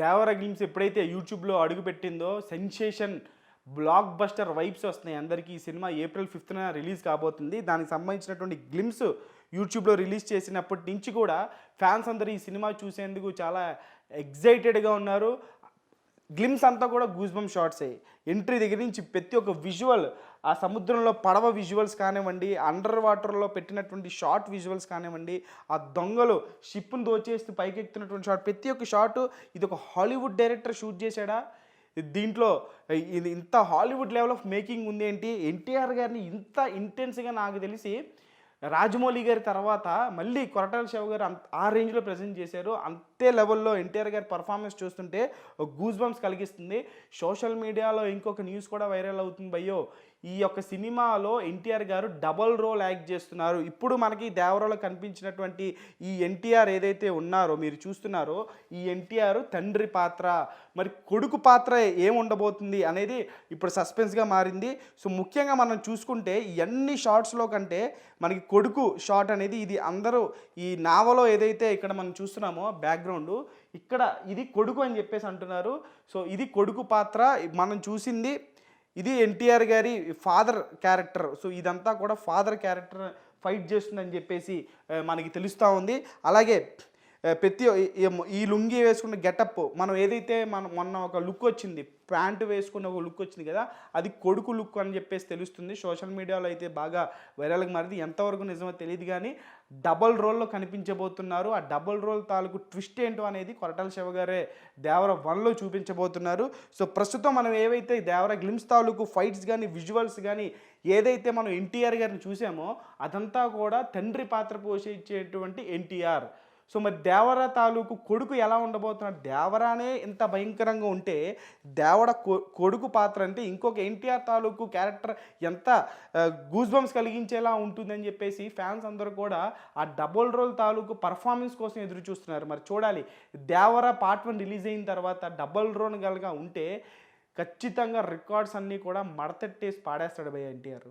దేవర glimpse ఎప్పుడైతే యూట్యూబ్లో అడుగుపెట్టిందో సెన్సేషన్ బ్లాక్ బస్టర్ వైబ్స్ వస్తున్నాయి. అందరికీ ఈ సినిమా ఏప్రిల్ ఫిఫ్త్న రిలీజ్ కాబోతుంది. దానికి సంబంధించినటువంటి గ్లిమ్స్ యూట్యూబ్లో రిలీజ్ చేసినప్పటి నుంచి కూడా ఫ్యాన్స్ అందరూ ఈ సినిమా చూసేందుకు చాలా ఎగ్జైటెడ్గా ఉన్నారు. గ్లిమ్స్ అంతా కూడా గూజ్బమ్ షార్ట్సే ఎంట్రీ దగ్గర నుంచి ప్రతి ఒక్క విజువల్ ఆ సముద్రంలో పడవ విజువల్స్ కానివ్వండి అండర్ వాటర్లో పెట్టినటువంటి షార్ట్ విజువల్స్ కానివ్వండి ఆ దొంగలు షిప్ను దోచేస్తూ పైకెక్కుతున్నటువంటి షార్ట్ ప్రతి ఒక్క షాట్ ఇది ఒక హాలీవుడ్ డైరెక్టర్ షూట్ చేశాడా? దీంట్లో ఇది ఇంత హాలీవుడ్ లెవెల్ ఆఫ్ మేకింగ్ ఉంది ఏంటి ఎన్టీఆర్ గారిని ఇంత ఇంటెన్స్గా నాకు తెలిసి రాజమౌళి గారి తర్వాత మళ్ళీ కొరటాల శివ గారు అంత ఆ రేంజ్లో ప్రజెంట్ చేశారు. అంతే లెవెల్లో ఎన్టీఆర్ గారి పర్ఫార్మెన్స్ చూస్తుంటే గూజ్ బంప్స్ కలిగిస్తుంది. సోషల్ మీడియాలో ఇంకొక న్యూస్ కూడా వైరల్ అవుతుంది. భయ్యో ఈ యొక్క సినిమాలో ఎన్టీఆర్ గారు డబల్ రోల్ యాక్ట్ చేస్తున్నారు. ఇప్పుడు మనకి దేవరలో కనిపించినటువంటి ఈ ఎన్టీఆర్ ఏదైతే ఉన్నారో మీరు చూస్తున్నారో ఈ ఎన్టీఆర్ తండ్రి పాత్ర. మరి కొడుకు పాత్ర ఏం ఉండబోతుంది అనేది ఇప్పుడు సస్పెన్స్గా మారింది. సో ముఖ్యంగా మనం చూసుకుంటే ఎన్ని షార్ట్స్లో కంటే మనకి కొడుకు షార్ట్ అనేది ఇది అందరూ ఈ నావలో ఏదైతే ఇక్కడ మనం చూస్తున్నామో బ్యాక్గ్రౌండ్ ఇక్కడ ఇది కొడుకు అని చెప్పేసి అంటున్నారు. సో ఇది కొడుకు పాత్ర. మనం చూసింది ఇది ఎన్టీఆర్ గారి ఫాదర్ క్యారెక్టర్ సో ఇదంతా కూడా ఫాదర్ క్యారెక్టర్ ఫైట్ చేస్తుందని చెప్పేసి మనకి తెలుస్తూ ఉంది. అలాగే ప్రతి ఈ- లుంగి వేసుకున్న గెటప్ మనం ఏదైతే మనం మొన్న ఒక లుక్ వచ్చింది ప్యాంటు వేసుకున్న ఒక లుక్ వచ్చింది కదా అది కొడుకు లుక్ అని చెప్పేసి తెలుస్తుంది. సోషల్ మీడియాలో అయితే బాగా వైరల్గా మారింది. ఎంతవరకు నిజమో తెలియదు కానీ డబల్ రోల్లో కనిపించబోతున్నారు. ఆ డబల్ రోల్ తాలూకు ట్విస్ట్ ఏంటో అనేది కొరటాల శివ గారే దేవర వన్లో చూపించబోతున్నారు. సో ప్రస్తుతం మనం ఏవైతే దేవర గ్లిమ్స్ తాలూకు ఫైట్స్ కానీ విజువల్స్ కానీ ఏదైతే మనం ఎన్టీఆర్ గారిని చూసామో అదంతా కూడా తండ్రి పాత్ర పోషించేటువంటి ఎన్టీఆర్. సో మరి దేవర తాలూకు కొడుకు ఎలా ఉండబోతున్నాడు? దేవరానే ఇంత భయంకరంగా ఉంటే దేవడ కొ- కొడుకు పాత్ర అంటే ఇంకొక ఎన్టీఆర్ తాలూకు క్యారెక్టర్ ఎంత గూజ్బంస్ కలిగించేలా ఉంటుందని చెప్పేసి ఫ్యాన్స్ అందరూ కూడా ఆ డబుల్ రోల్ తాలూకు పర్ఫార్మెన్స్ కోసం ఎదురు చూస్తున్నారు. మరి చూడాలి దేవర పార్ట్ వన్ రిలీజ్ అయిన తర్వాత డబుల్ రోల్ గలగా ఉంటే ఖచ్చితంగా రికార్డ్స్ అన్నీ కూడా మడతట్టేసి పాడేస్తాడు భయ ఎన్టీఆర్.